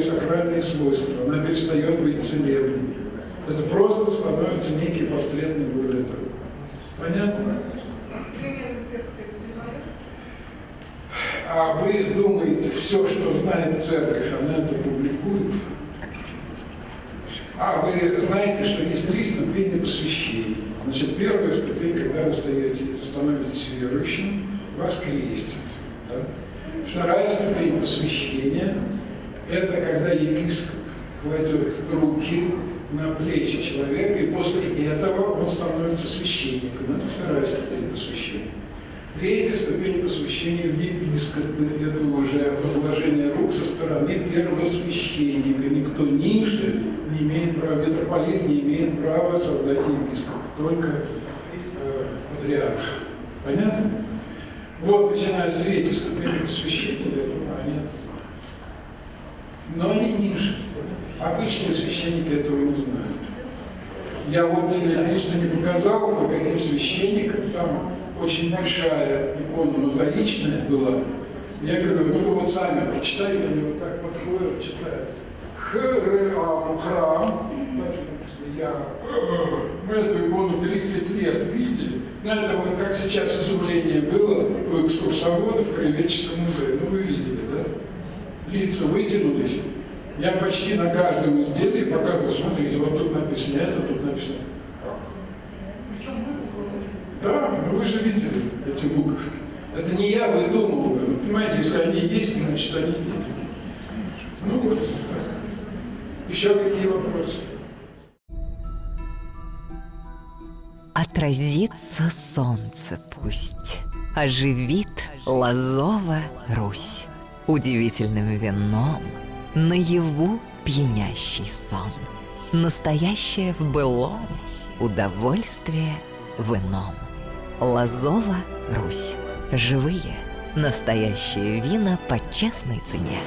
сакральные свойства, она перестает быть целебной. Это просто становится некий портретный вывод. Понятно? А? А вы думаете, все, что знает церковь, она это публикует? А вы знаете, что есть три ступени посвящения. Значит, первая ступень, когда вы становитесь верующим, вас крестят. да? Вторая ступень посвящения – это когда епископ кладет руки на плечи человека, и после этого он становится священником. Это вторая ступень посвящения. Третья ступень посвящения в епископы – это уже возложение рук со стороны первосвященника. Никто ниже не имеет права, митрополит не имеет права создать епископа, только э, патриарх. Понятно? Вот, начиная с третьей ступени посвящения, для этого они но они ниже. Обычные священники этого не знают. Я вот тебе, конечно, не показал, по каким священникам там очень большая икона мозаичная была. Я говорю, ну вы вот сами прочитайте, они вот так подходят, читают. Храм, храм, это вот как сейчас изумление было у экскурсоводов в Краеведческом музее. Ну, вы видели, да? Лица вытянулись. Я почти на каждом изделии показывал, смотрите, вот тут написано это, тут написано. Причем вызов Да, ну вы же видели эти буквы. Это не я выдумывал. Вы понимаете, если они есть, значит они есть. Ну вот. Еще какие вопросы? Отразится солнце пусть, оживит лазова Русь. Удивительным вином наяву пьянящий сон. Настоящее в былом, удовольствие в ином. Лазова Русь. Живые, настоящие вина по честной цене.